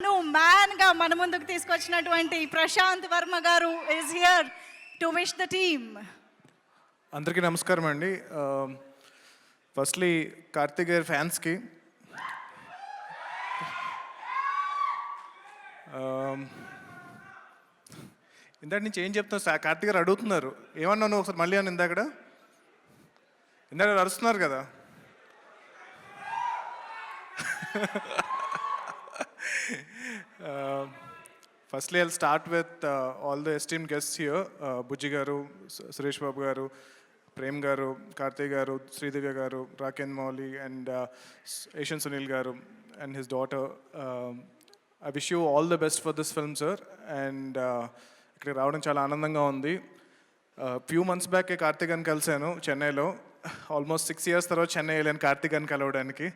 ను మ్యాన్గా మన ముందుకు తీసుకొచ్చినటువంటి ప్రశాంత్ వర్మ గారు is here to wish the team అందరికీ నమస్కారం అండి. ఫస్ట్లీ కార్తిక్ గారి ఫ్యాన్స్కి ఇందాక నుంచి ఏం చెప్తాను సార్? కార్తిక్ గారు అడుగుతున్నారు. ఏమన్నా నువ్వు ఒకసారి మళ్ళీ అని ఇందాక ఇందాక అరుస్తున్నారు కదా. Firstly I start with all the esteem guests here Bujji గారు సురేష్ బాబు గారు ప్రేమ్ గారు కార్తీక్ గారు శ్రీదివ్య గారు రాకేంద్ర మౌలి అండ్ ఏషియన్ సునీల్ గారు and his daughter I wish you all the best for this film sir and ఇక్కడికి రావడం చాలా ఆనందంగా ఉంది. ఫ్యూ మంత్స్ బ్యాక్ కార్తీక్ అని కలిశాను చెన్నైలో. ఆల్మోస్ట్ సిక్స్ ఇయర్స్ తర్వాత చెన్నై వెళ్ళాను కార్తీక్ అని కలవడానికి.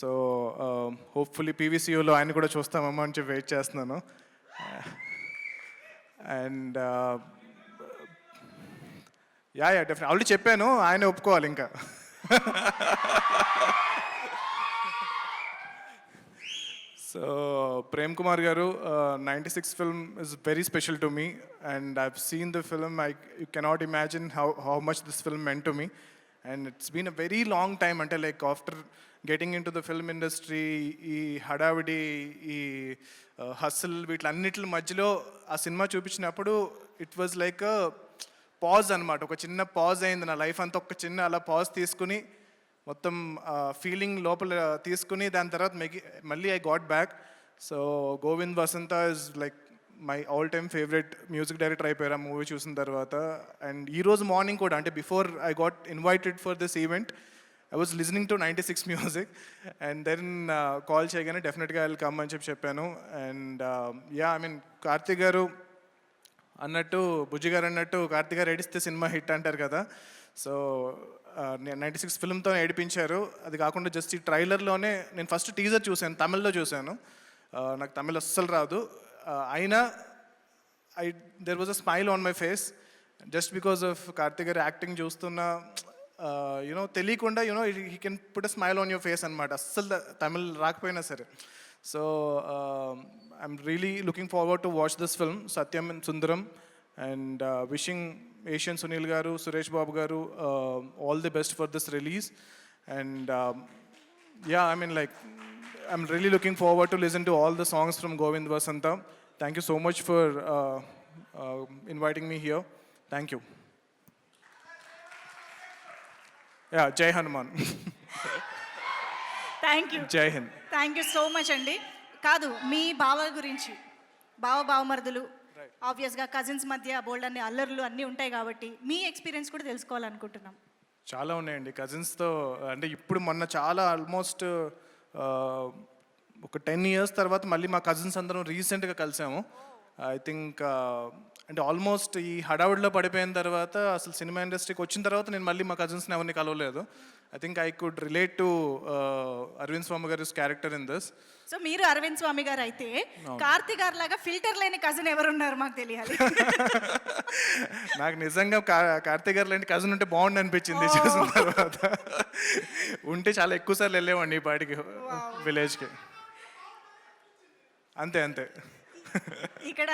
సో హోప్ఫుల్లీ పీవీసీయూలో ఆయన కూడా చూస్తామమ్మా అని చెప్పి వెయిట్ చేస్తున్నాను. And yeah yeah definite already చెప్పాను ఆయన ఒప్పుకోవాలి ఇంకా. సో ప్రేమ్ కుమార్ గారు ninety six film is very special to me and I've seen the film I you cannot imagine how how much this film meant to me and it's been a very long time అంటే like after getting in to the film industry ఈ హడావిడి ఈ హస్ల్ వీటిలన్నిటి మధ్యలో ఆ cinema చూపించినప్పుడు it was like pause అనమాట ఒక చిన్న పాజ్ అయింది నా లైఫ్ అంతా. ఒక చిన్న అలా పాజ్ తీసుకుని మొత్తం ఫీలింగ్ లోపల తీసుకుని దాని తర్వాత మెగి మళ్ళీ I got back so Govind Vasanta is like my all time favourite music director అయిపోయారు ఆ మూవీ చూసిన తర్వాత. అండ్ ఈ రోజు మార్నింగ్ కూడా అంటే before I got invited for this event I was listening to ninety six music and then call చేయగానే డెఫినెట్గా ఐ కమ్ అని చెప్పి చెప్పాను. And yeah I mean Karthik గారు అన్నట్టు బుజ్జి గారు అన్నట్టు కార్తిక్ గారు ఏడిస్తే సినిమా హిట్ అంటారు కదా. సో నైంటీ సిక్స్ ఫిల్మ్తో ఏడిపించారు. అది కాకుండా జస్ట్ ఈ ట్రైలర్లోనే నేను ఫస్ట్ టీజర్ చూశాను తమిళ్ళో చూశాను. Uh, నాకు తమిళ్ అస్సలు రాదు. అయినా I there was a smile on my face just because of Karthik గారి యాక్టింగ్ చూస్తున్న యూనో తెలియకుండా you know he can put a smile on your face అనమాట అస్సలు తమిళ్ రాకపోయినా సరే. So I'm really looking forward to watch this film Sathyam Sundaram and wishing Asian Sunil గారు సురేష్ బాబు గారు all the best for this release and yeah I mean like i'm really looking forward to listen to all the songs from govind vasanta thank you so much for uh, uh, inviting me here thank you yeah jai hanuman thank you jai hind thank you so much అండి కాదు మీ బావ గురించి బావ బావమరుదులు ఆబ్వియస్గా cousins మధ్య బోల్డ్ అన్ని అల్లర్లు అన్నీ ఉంటాయి కాబట్టి మీ ఎక్స్పీరియన్స్ కూడా తెలుసుకోవాలనుకుంటున్నాం చాలా ఉన్నాయండి కజిన్స్తో అంటే ఇప్పుడు మొన్న చాలా ఆల్మోస్ట్ ఒక టెన్ ఇయర్స్ తర్వాత మళ్ళీ మా కజిన్స్ అందరం రీసెంట్గా కలిసాము. ఐ థింక్ అంటే ఆల్మోస్ట్ ఈ హడావుడిలో పడిపోయిన తర్వాత అసలు సినిమా ఇండస్ట్రీకి వచ్చిన తర్వాత నేను మళ్ళీ మా కజిన్స్ని ఎవరిని కలవలేదు. I think I could relate to Arvind Swami గారి క్యారెక్టర్ ఇన్ దిస్. సో మీరు అరవింద్ స్వామి గారు అయితే కార్తీక్ గారు లాగా ఫిల్టర్ లేని కజిన్ ఎవరున్నారు మాకు తెలియాలి. నాకు నిజంగా కార్తీక్ గారు లాంటి కజిన్ ఉంటే బాగుండు అనిపించింది చూసిన తర్వాత. ఉంటే చాలా ఎక్కువ సార్లు వెళ్ళేవాడిని ఈ పాటికి విలేజ్కి. అంతే అంతే. ఇక్కడ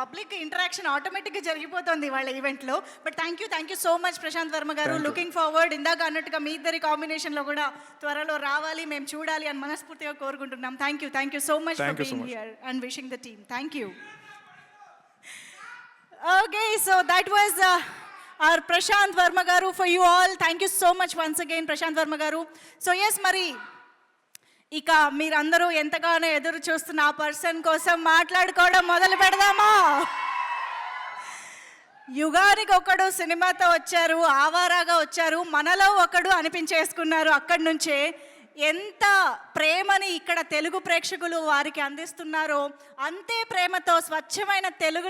పబ్లిక్ ఇంటరాక్షన్ ఆటోమేటిక్గా జరిగిపోతుంది వాళ్ళ ఈవెంట్లో. But thank you thank you so much Prashanth Varma గారు. లుకింగ్ ఫార్వర్డ్ ఇందాక అన్నట్టుగా మీ ఇద్దరి కాంబినేషన్లో కూడా త్వరలో రావాలి మేము చూడాలి అని మనస్ఫూర్తిగా కోరుకుంటున్నాం. Thank you thank you so much for being. Here and wishing the team thank you okay so that was our Prashanth Varma గారు for you all thank you so much once again Prashanth Varma గారు so yes మరి ఇక మీరందరూ ఎంతగానో ఎదురు చూస్తున్న ఆ person కోసం మాట్లాడుకోవడం మొదలు పెడదామా? యుగానికి ఒకడు సినిమాతో వచ్చారు ఆవారాగా వచ్చారు మనలో ఒకడు అనిపించేసుకున్నారు. అక్కడి నుంచే ఎంత ప్రేమని ఇక్కడ తెలుగు ప్రేక్షకులు వారికి అందిస్తున్నారో అంతే ప్రేమతో స్వచ్ఛమైన తెలుగు